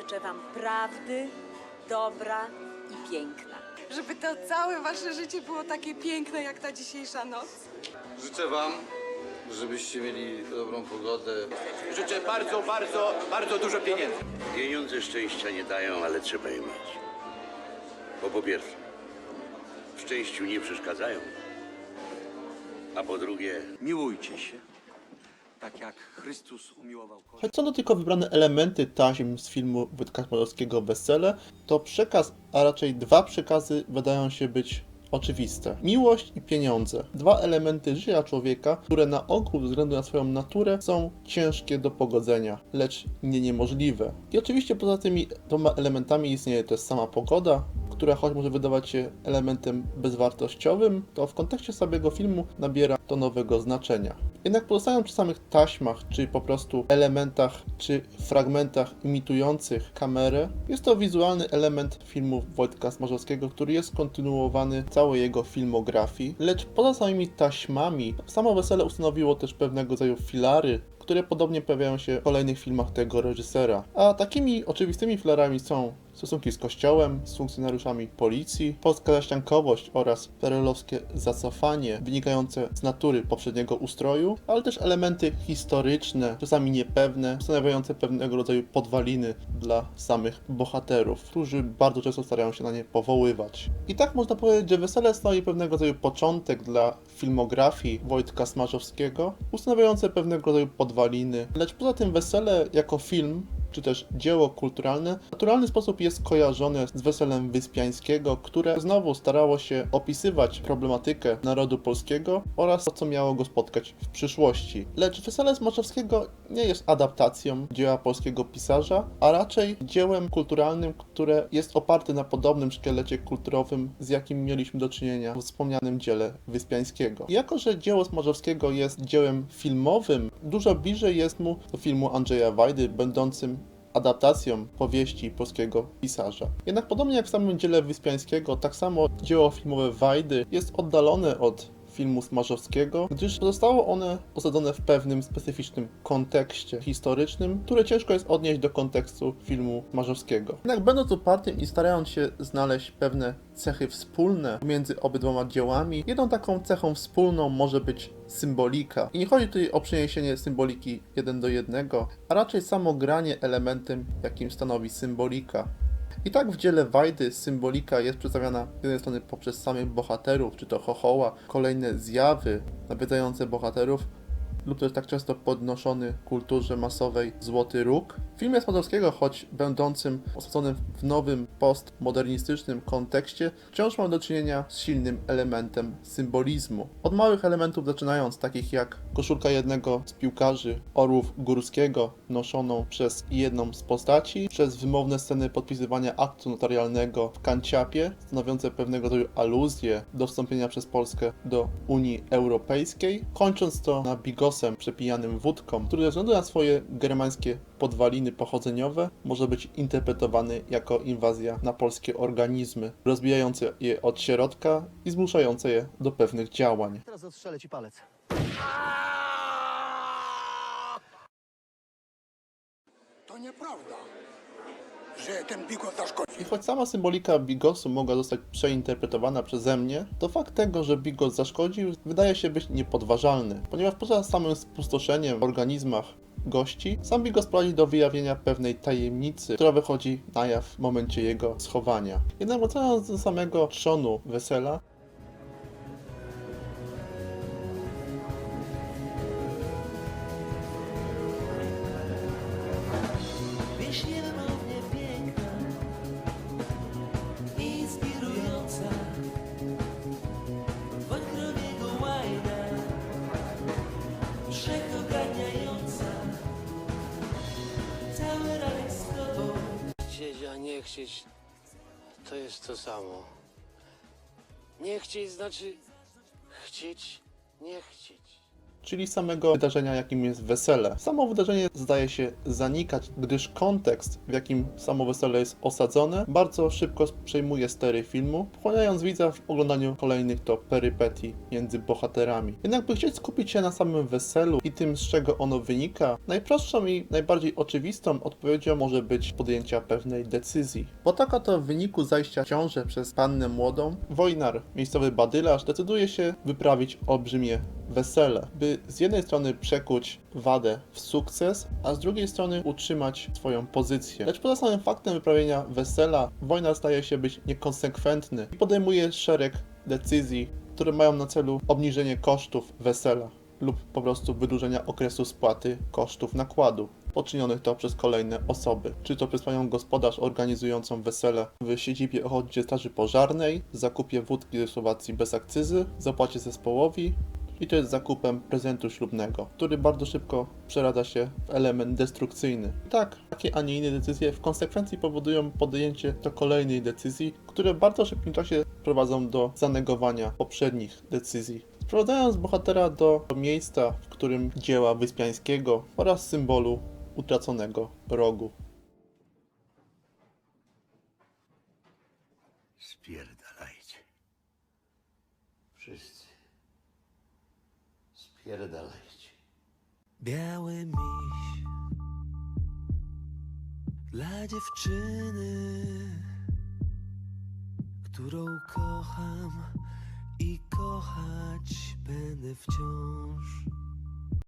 życzę Wam prawdy, dobra i piękna. Żeby to całe wasze życie było takie piękne jak ta dzisiejsza noc. Życzę wam, żebyście mieli dobrą pogodę. Życzę bardzo, bardzo, bardzo dużo pieniędzy. Pieniądze szczęścia nie dają, ale trzeba je mieć. Bo po pierwsze, w szczęściu nie przeszkadzają. A po drugie, Miłujcie się, tak jak Chrystus umiłował. Choć są to tylko wybrane elementy taśm z filmu Wojtka Chmielowskiego Wesele, to przekaz, a raczej dwa przekazy wydają się być oczywiste. Miłość i pieniądze. Dwa elementy życia człowieka, które na ogół ze względu na swoją naturę są ciężkie do pogodzenia, lecz nie niemożliwe. I oczywiście poza tymi dwoma elementami istnieje też sama pogoda, która choć może wydawać się elementem bezwartościowym, to w kontekście samego filmu nabiera to nowego znaczenia. Jednak pozostając przy samych taśmach, czy po prostu elementach, czy fragmentach imitujących kamerę, jest to wizualny element filmu Wojtka Smarzowskiego, który jest kontynuowany całej jego filmografii, lecz poza samymi taśmami, samo wesele ustanowiło też pewnego rodzaju filary, które podobnie pojawiają się w kolejnych filmach tego reżysera. A takimi oczywistymi filarami są stosunki z kościołem, z funkcjonariuszami policji, polska zaściankowość oraz perelowskie zacofanie wynikające z natury poprzedniego ustroju, ale też elementy historyczne, czasami niepewne, stanowiące pewnego rodzaju podwaliny dla samych bohaterów, którzy bardzo często starają się na nie powoływać. I tak można powiedzieć, że Wesele stanowi pewnego rodzaju początek dla filmografii Wojtka Smarzowskiego, ustanawiające pewnego rodzaju podwaliny, lecz poza tym Wesele jako film czy też dzieło kulturalne, w naturalny sposób jest kojarzone z Weselem Wyspiańskiego, które znowu starało się opisywać problematykę narodu polskiego oraz to, co miało go spotkać w przyszłości. Lecz Wesele Smaczowskiego nie jest adaptacją dzieła polskiego pisarza, a raczej dziełem kulturalnym, które jest oparte na podobnym szkielecie kulturowym, z jakim mieliśmy do czynienia w wspomnianym dziele Wyspiańskiego. Jako, że dzieło Smarzowskiego jest dziełem filmowym, dużo bliżej jest mu do filmu Andrzeja Wajdy, będącym adaptacją powieści polskiego pisarza. Jednak podobnie jak w samym dziele Wyspiańskiego, tak samo dzieło filmowe Wajdy jest oddalone od filmu Smarzowskiego, gdyż zostało one osadzone w pewnym specyficznym kontekście historycznym, które ciężko jest odnieść do kontekstu filmu Smarzowskiego. Jednak będąc upartym i starając się znaleźć pewne cechy wspólne między obydwoma dziełami, jedną taką cechą wspólną może być symbolika. I nie chodzi tutaj o przeniesienie symboliki jeden do jednego, a raczej samo granie elementem, jakim stanowi symbolika. I tak w dziele Wajdy symbolika jest przedstawiana z jednej strony poprzez samych bohaterów, czy to chochoła, kolejne zjawy nawiedzające bohaterów, lub też tak często podnoszony w kulturze masowej Złoty Róg. W filmie Smadowskiego, choć będącym osadzonym w nowym postmodernistycznym kontekście, wciąż mamy do czynienia z silnym elementem symbolizmu. Od małych elementów zaczynając, takich jak koszulka jednego z piłkarzy Orłów Górskiego, noszoną przez jedną z postaci, przez wymowne sceny podpisywania aktu notarialnego w Kanciapie, stanowiące pewnego rodzaju aluzję do wstąpienia przez Polskę do Unii Europejskiej, kończąc to na przepijanym wódką, który ze względu na swoje germańskie podwaliny pochodzeniowe może być interpretowany jako inwazja na polskie organizmy, rozbijające je od środka i zmuszające je do pewnych działań. Teraz odstrzelę ci palec. To nieprawda, że ten bigos zaszkodzi. I choć sama symbolika bigosu mogła zostać przeinterpretowana przeze mnie, to fakt tego, że bigos zaszkodził, wydaje się być niepodważalny, ponieważ poza samym spustoszeniem w organizmach gości, sam bigos prowadzi do wyjawienia pewnej tajemnicy, która wychodzi na jaw w momencie jego schowania. Jednak wracając do samego trzonu wesela, niewymownie Chcieć, to jest to samo. Nie chcieć znaczy chcieć, nie chcieć. Czyli samego wydarzenia, jakim jest wesele. Samo wydarzenie zdaje się zanikać, gdyż kontekst, w jakim samo wesele jest osadzone, bardzo szybko przejmuje stery filmu, wchłaniając widza w oglądaniu kolejnych to perypetii między bohaterami. Jednak by chcieć skupić się na samym weselu i tym, z czego ono wynika, najprostszą i najbardziej oczywistą odpowiedzią może być podjęcia pewnej decyzji. Bo taka to w wyniku zajścia ciążę przez pannę młodą, wojnar, miejscowy badylarz, decyduje się wyprawić olbrzymie wesele, by z jednej strony przekuć wadę w sukces, a z drugiej strony utrzymać swoją pozycję. Lecz poza samym faktem wyprawienia wesela, wojna staje się być niekonsekwentny i podejmuje szereg decyzji, które mają na celu obniżenie kosztów wesela lub po prostu wydłużenia okresu spłaty kosztów nakładu. Poczynionych to przez kolejne osoby. Czy to przez panią gospodarz organizującą wesele w siedzibie Ochotniczej Straży Pożarnej, zakupie wódki ze Słowacji bez akcyzy, zapłacie zespołowi, i to jest zakupem prezentu ślubnego, który bardzo szybko przeradza się w element destrukcyjny. Tak, takie, a nie inne decyzje w konsekwencji powodują podjęcie do kolejnej decyzji, które w bardzo szybkim czasie prowadzą do zanegowania poprzednich decyzji. Sprowadzając bohatera do miejsca, w którym dzieła Wyspiańskiego oraz symbolu utraconego rogu. Spierdalajcie. Spierdalajcie. Biały miś dla dziewczyny, którą kocham i kochać będę wciąż.